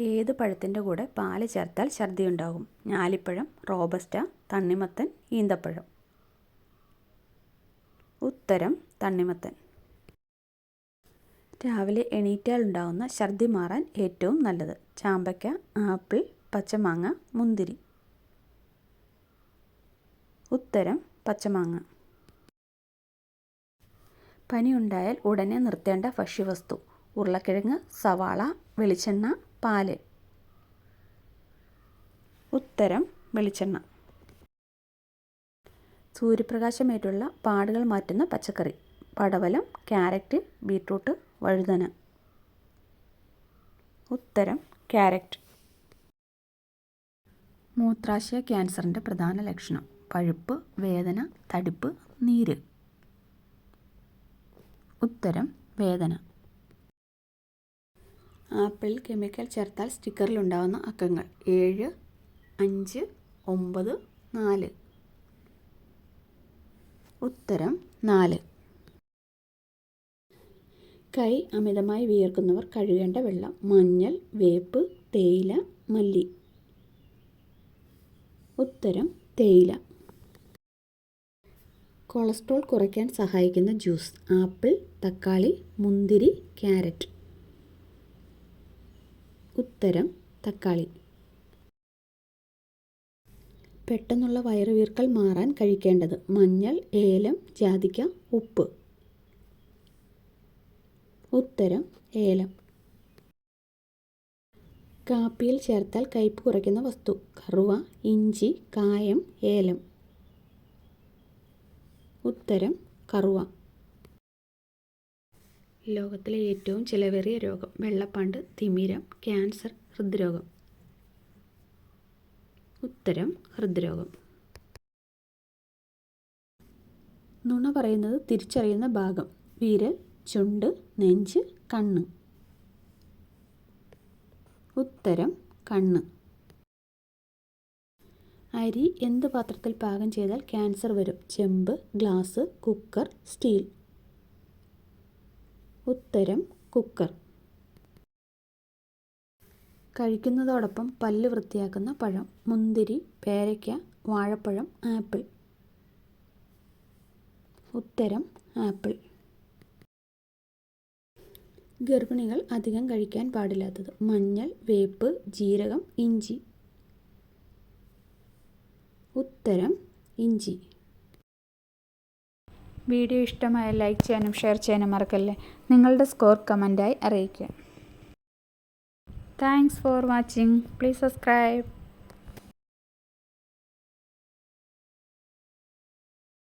ഏത് പഴത്തിന്റെ കൂടെ പാൽ ചേർത്താൽ ഛർദി ഉണ്ടാകും ഞാലിപ്പഴം റോബസ്റ്റ തണ്ണിമത്തൻ ഈന്തപ്പഴം. ഉത്തരം തണ്ണിമത്തൻ. രാവിലെ എണീറ്റാൽ ഉണ്ടാകുന്ന ഛർദി മാറാൻ ഏറ്റവും നല്ലത്. ചാമ്പയ്ക്ക ആപ്പിൾ പച്ചമാങ്ങ മുന്തിരി. ഉത്തരം പച്ചമാങ്ങ. പനിയുണ്ടായാൽ ഉടനെ നിർത്തേണ്ട ഭക്ഷ്യവസ്തു. ഉരുളക്കിഴങ്ങ് സവാള വെളിച്ചെണ്ണ പാൽ. ഉത്തരം വെളിച്ചെണ്ണ. സൂര്യപ്രകാശമേറ്റുള്ള പാടുകൾ മാറ്റുന്ന പച്ചക്കറി. പടവലം ക്യാരറ്റ് ബീട്രൂട്ട് വഴുതന. ഉത്തരം ക്യാരറ്റ്. മൂത്രാശയ ക്യാൻസറിന്റെ പ്രധാന ലക്ഷണം. പഴുപ്പ് വേദന തടിപ്പ് നീര്. ഉത്തരം വേദന. ആപ്പിളിൽ കെമിക്കൽ ചേർത്താൽ സ്റ്റിക്കറിലുണ്ടാകുന്ന അക്കങ്ങൾ ഏഴ് അഞ്ച് ഒമ്പത് നാല്. ഉത്തരം നാല്. കൈ അമിതമായി വിയർക്കുന്നവർ കഴുകേണ്ട വെള്ളം മഞ്ഞൾ വേപ്പ് തേയില മല്ലി. ഉത്തരം തേയില. കൊളസ്ട്രോൾ കുറയ്ക്കാൻ സഹായിക്കുന്ന ജ്യൂസ് ആപ്പിൾ തക്കാളി മുന്തിരി ക്യാരറ്റ്. ഉത്തരം തക്കാളി. പെട്ടെന്നുള്ള വയറുവീർക്കൽ മാറാൻ കഴിക്കേണ്ടത് മഞ്ഞൾ ഏലം ജാതിക്ക ഉപ്പ്. ഉത്തരം ഏലം. കാപ്പിയിൽ ചേർത്താൽ കയ്പ് കുറയ്ക്കുന്ന വസ്തു കറുവ ഇഞ്ചി കായം ഏലം. ഉത്തരം കറുവ. ലോകത്തിലെ ഏറ്റവും ചിലവേറിയ രോഗം വെള്ളപ്പാണ്ട് തിമിരം ക്യാൻസർ ഹൃദ്രോഗം. ഉത്തരം ഹൃദ്രോഗം. നുണ പറയുന്നത് തിരിച്ചറിയുന്ന ഭാഗം. വിരൽ ചുണ്ട് നെഞ്ച് കണ്ണ്. ഉത്തരം കണ്ണ്. അരി എന്ത് പാത്രത്തിൽ പാകം ചെയ്താൽ ക്യാൻസർ വരും? ചെമ്പ് ഗ്ലാസ് കുക്കർ സ്റ്റീൽ. ഉത്തരം കുക്കർ. കഴിക്കുന്നതോടൊപ്പം പല്ല് വൃത്തിയാക്കുന്ന പഴം മുന്തിരി പേരയ്ക്ക വാഴപ്പഴം ആപ്പിൾ. ഉത്തരം ആപ്പിൾ. ഗർഭിണികൾ അധികം കഴിക്കാൻ പാടില്ലാത്തത് മഞ്ഞൾ വേപ്പ് ജീരകം ഇഞ്ചി. ഉത്തരം ഇഞ്ചി. വീഡിയോ ഇഷ്ടമായ ലൈക്ക് ചെയ്യാനും ഷെയർ ചെയ്യാനും മറക്കല്ലേ. നിങ്ങളുടെ സ്കോർ കമന്റായി അറിയിക്കുക. Thanks for watching. Please subscribe.